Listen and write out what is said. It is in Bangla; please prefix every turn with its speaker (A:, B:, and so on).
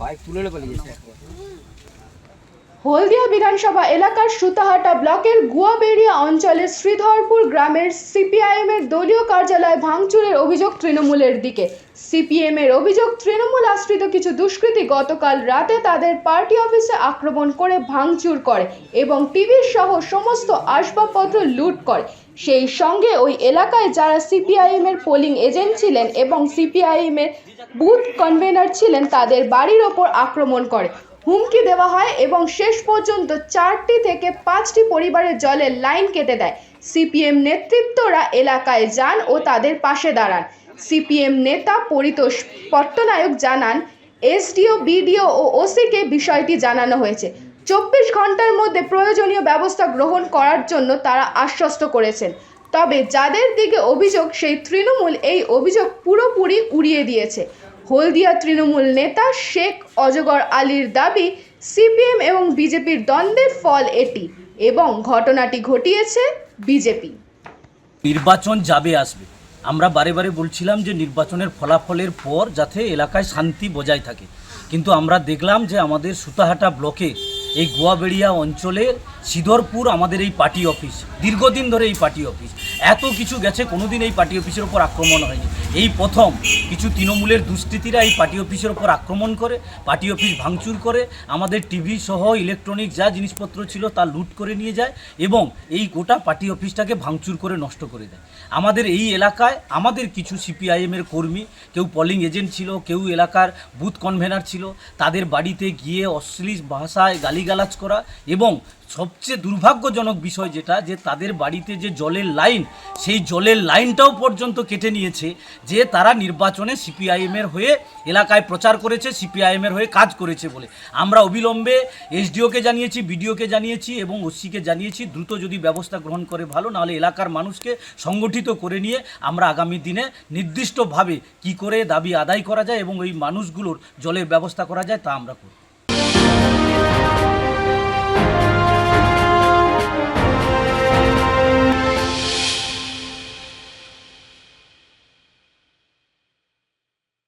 A: বাইক তুলে পালিয়েছে
B: হলদিয়া বিধানসভা এলাকার সুতাহাটা ব্লকের গুয়াবেড়িয়া অঞ্চলের শ্রীধরপুর গ্রামের সিপিআইএম এর দলীয় কার্যালয় ভাঙচুরের অভিযোগ তৃণমূলের দিকে। সিপিএম এর অভিযোগ তৃণমূল আশ্রিত কিছু দুষ্কৃতী গতকাল রাতে তাদের পার্টি অফিসে আক্রমণ করে ভাঙচুর করে এবং টিভি সহ সমস্ত আসবাবপত্র লুট করে। সেই সঙ্গে ওই এলাকায় যারা সিপিআইএম এর পোলিং এজেন্ট ছিলেন এবং সিপিআইএম এর বুথ কনভেনার ছিলেন তাদের বাড়ির ওপর আক্রমণ করে। হুমকি দেওয়া হয় এবং শেষ পর্যন্ত চারটি থেকে পাঁচটি পরিবারের জলের লাইন কেটে দেয়। সিপিএম নেতৃত্বরা এলাকায় যান ও তাদের পাশে দাঁড়ান। সিপিএম নেতা পরিতোষ পট্টনায়ক জানান, এসডিও, বিডিও ও ওসিকে বিষয়টি জানানো হয়েছে। চব্বিশ ঘণ্টার মধ্যে প্রয়োজনীয় ব্যবস্থা গ্রহণ করার জন্য তারা আশ্বস্ত করেছেন। তবে যাদের দিকে অভিযোগ, সেই তৃণমূল এই অভিযোগ পুরোপুরি উড়িয়ে দিয়েছে। হলদিয়া তৃণমূল নেতা শেখ অজগর আলীর দাবি, সিপিএম এবং বিজেপির দ্বন্দ্বের ফল এটি এবং ঘটনাটি ঘটিয়েছে বিজেপি।
C: নির্বাচন যাবে আসবে। আমরা বারে বারে বলছিলাম যে নির্বাচনের ফলাফলের পর যাতে এলাকায় শান্তি বজায় থাকে। কিন্তু আমরা দেখলাম যে আমাদের সুতাহাটা ব্লকে এই গোয়াবেড়িয়া অঞ্চলের সিধরপুর আমাদের এই পার্টি অফিস, দীর্ঘদিন ধরে এই পার্টি অফিস। এত কিছু গেছে, কোনোদিন এই পার্টি অফিসের ওপর আক্রমণ হয়নি। এই প্রথম কিছু তৃণমূলের দুষ্কৃতীরা এই পার্টি অফিসের ওপর আক্রমণ করে, পার্টি অফিস ভাঙচুর করে, আমাদের টিভি সহ ইলেকট্রনিক যা জিনিসপত্র ছিল তা লুট করে নিয়ে যায় এবং এই গোটা পার্টি অফিসটাকে ভাঙচুর করে নষ্ট করে দেয়। আমাদের এই এলাকায় আমাদের কিছু সিপিআইএমের কর্মী, কেউ পলিং এজেন্ট ছিল, কেউ এলাকার বুথ কনভেনার ছিল, তাদের বাড়িতে গিয়ে অশ্লীল ভাষায় গালিগালাজ করা এবং সবচেয়ে দুর্ভাগ্যজনক বিষয় যেটা, যে তাদের বাড়িতে যে জলের লাইন, সেই জলের লাইনটাও পর্যন্ত কেটে নিয়েছে, যে তারা নির্বাচনে সিপিআইএমের হয়ে এলাকায় প্রচার করেছে, সিপিআইএমের হয়ে কাজ করেছে বলে। আমরা অবিলম্বে এসডিওকে জানিয়েছি, বিডিওকে জানিয়েছি এবং ওসিকে জানিয়েছি, দ্রুত যদি ব্যবস্থা গ্রহণ করে ভালো, নাহলে এলাকার মানুষকে সংগঠিত করে নিয়ে আমরা আগামী দিনে নির্দিষ্টভাবে কি করে দাবি আদায় করা যায় এবং এই মানুষগুলোর জলের ব্যবস্থা করা যায় তা আমরা করি